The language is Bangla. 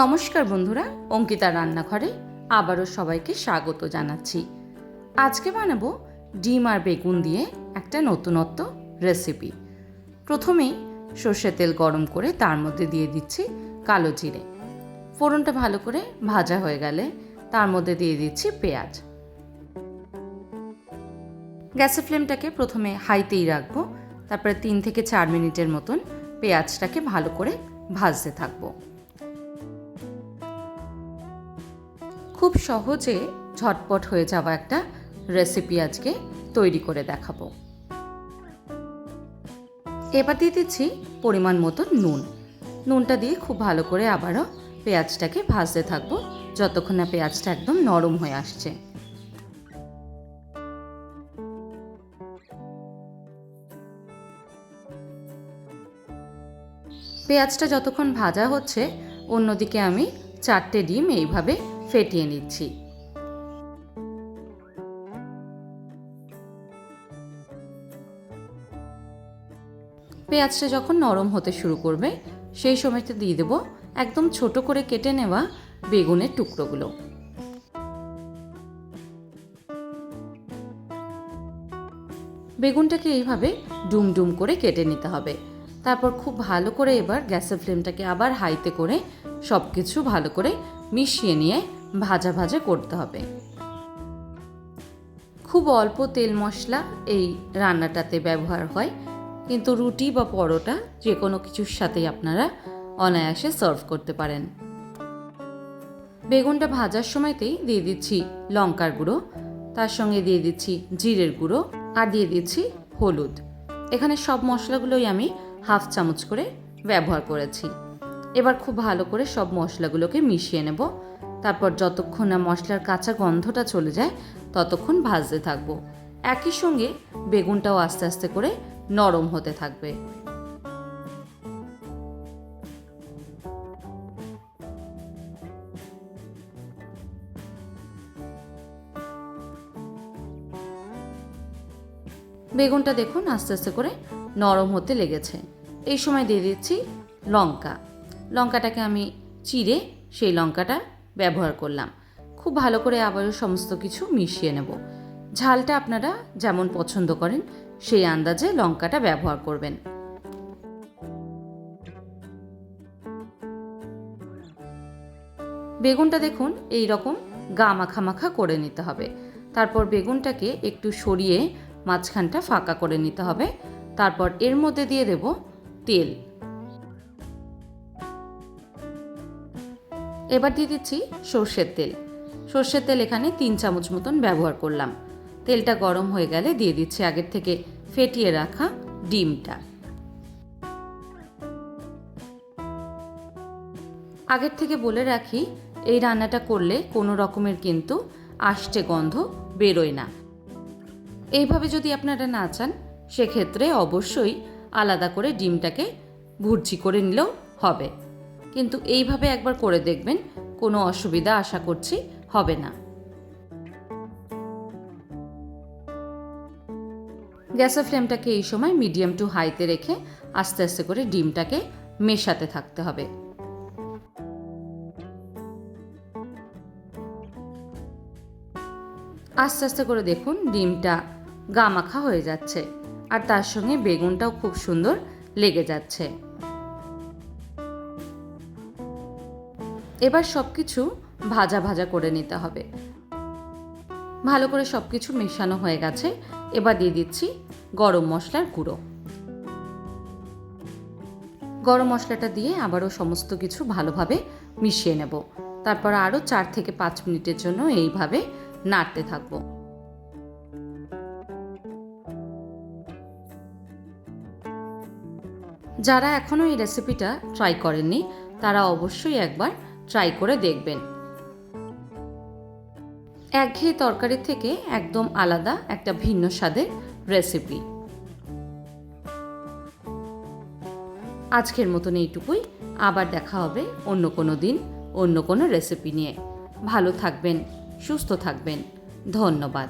নমস্কার বন্ধুরা অঙ্কিতা রান্নাঘরে আবারও সবাইকে স্বাগত জানাচ্ছি। আজকে বানাবো ডিম আর বেগুন দিয়ে একটা নতুনত্ব রেসিপি। প্রথমেই সর্ষের তেল গরম করে তার মধ্যে দিয়ে দিচ্ছি কালো জিরে। ফোড়নটা ভালো করে ভাজা হয়ে গেলে তার মধ্যে দিয়ে দিচ্ছি পেঁয়াজ। গ্যাসের ফ্লেমটাকে প্রথমে হাইতেই রাখব, তারপরে তিন থেকে চার মিনিটের মতন পেঁয়াজটাকে ভালো করে ভাজতে থাকব। খুব সহজে ঝটপট হয়ে যাওয়া একটা রেসিপি আজকে তৈরি করে দেখাবো। এবার দিয়ে দিচ্ছি পরিমাণ মতো নুন। নুনটা দিয়ে খুব ভালো করে আবারও পেঁয়াজটাকে ভাজতে থাকব, যতক্ষণ না পেঁয়াজটা একদম নরম হয়ে আসছে। পেঁয়াজটা যতক্ষণ ভাজা হচ্ছে, অন্যদিকে আমি চারটে ডিম এইভাবে ফেটিয়ে নিচ্ছি। পেঁয়াজটা যখন নরম হতে শুরু করবে, সেই সময়তে দিয়ে দেবো একদম ছোট করে কেটে নেওয়া বেগুনের টুকরোগুলো। বেগুনটাকে এইভাবে ডুম ডুম করে কেটে নিতে হবে। তারপর খুব ভালো করে এবার গ্যাসের ফ্লেমটাকে আবার হাইতে করে সব কিছু ভালো করে মিশিয়ে নিয়ে ভাজা ভাজা করতে হবে। খুব অল্প তেল মশলা এই রান্নাটাতে ব্যবহার হয়। কিন্তু রুটি বা পরোটা যে কোনো কিছুর সাথেই আপনারা অনায়াসে সার্ভ করতে পারেন। বেগুনটা ভাজার সময়তেই দিয়ে দিচ্ছি লঙ্কার গুঁড়ো, তার সঙ্গে দিয়ে দিচ্ছি জিরের গুঁড়ো আর দিয়ে দিচ্ছি হলুদ। এখানে সব মশলাগুলোই আমি হাফ চামচ করে ব্যবহার করেছি। এবার খুব ভালো করে সব মশলাগুলোকে মিশিয়ে নেব। তারপর যতক্ষণ না মশলার কাঁচা গন্ধটা চলে যায়, ততক্ষণ ভাজতে থাকব। একই সঙ্গে বেগুনটাও আস্তে আস্তে করে নরম হতে থাকবে। বেগুনটা দেখুন আস্তে আস্তে করে নরম হতে লেগেছে। এই সময় দিয়ে দিচ্ছি লঙ্কা। লঙ্কাটাকে আমি চিড়ে সেই লঙ্কাটা ব্যবহার করলাম। খুব ভালো করে আবারও সমস্ত কিছু মিশিয়ে নেব। ঝালটা আপনারা যেমন পছন্দ করেন, সেই আন্দাজে লঙ্কাটা ব্যবহার করবেন। বেগুনটা দেখুন, এই রকম গা মাখা মাখা করে নিতে হবে। তারপর বেগুনটাকে একটু সরিয়ে মাঝখানটা ফাঁকা করে নিতে হবে। তারপর এর মধ্যে দিয়ে দেব তেল। এবার দিয়ে দিচ্ছি সর্ষের তেল। সর্ষের তেল এখানে তিন চামচ মতন ব্যবহার করলাম। তেলটা গরম হয়ে গেলে দিয়ে দিচ্ছি আগের থেকে ফেটিয়ে রাখা ডিমটা। আগের থেকে বলে রাখি, এই রান্নাটা করলে কোনো রকমের কিন্তু আষ্টে গন্ধ বেরোয় না। এইভাবে যদি আপনারা না চান, সেক্ষেত্রে অবশ্যই আলাদা করে ডিমটাকে ভুর্জি করে নিলেও হবে। কিন্তু এইভাবে একবার করে দেখবেন, কোনো অসুবিধা আশা করছি হবে না। গ্যাসের ফ্লেমটাকে এই সময় মিডিয়াম টু হাইতে রেখে আস্তে আস্তে করে ডিমটাকে মেশাতে থাকতে হবে। আস্তে আস্তে করে দেখুন ডিমটা গামাখা হয়ে যাচ্ছে, আর তার সঙ্গে বেগুনটাও খুব সুন্দর লেগে যাচ্ছে। এবার সব কিছু ভাজা ভাজা করে নিতে হবে। ভালো করে সব কিছু মেশানো হয়ে গেছে। এবার দিয়ে দিচ্ছি গরম মশলার গুঁড়ো। গরম মশলাটা দিয়ে আবারও সমস্ত কিছু ভালোভাবে মিশিয়ে নেব। তারপর আরও চার থেকে পাঁচ মিনিটের জন্য এইভাবে নাড়তে থাকব। যারা এখনও এই রেসিপিটা ট্রাই করেননি, তারা অবশ্যই একবার ট্রাই করে দেখবেন। একঘেয়ে তরকারির থেকে একদম আলাদা একটা ভিন্ন স্বাদের রেসিপি। আজকের মতন এইটুকুই। আবার দেখা হবে অন্য কোনো দিন, অন্য কোনো রেসিপি নিয়ে। ভালো থাকবেন, সুস্থ থাকবেন। ধন্যবাদ।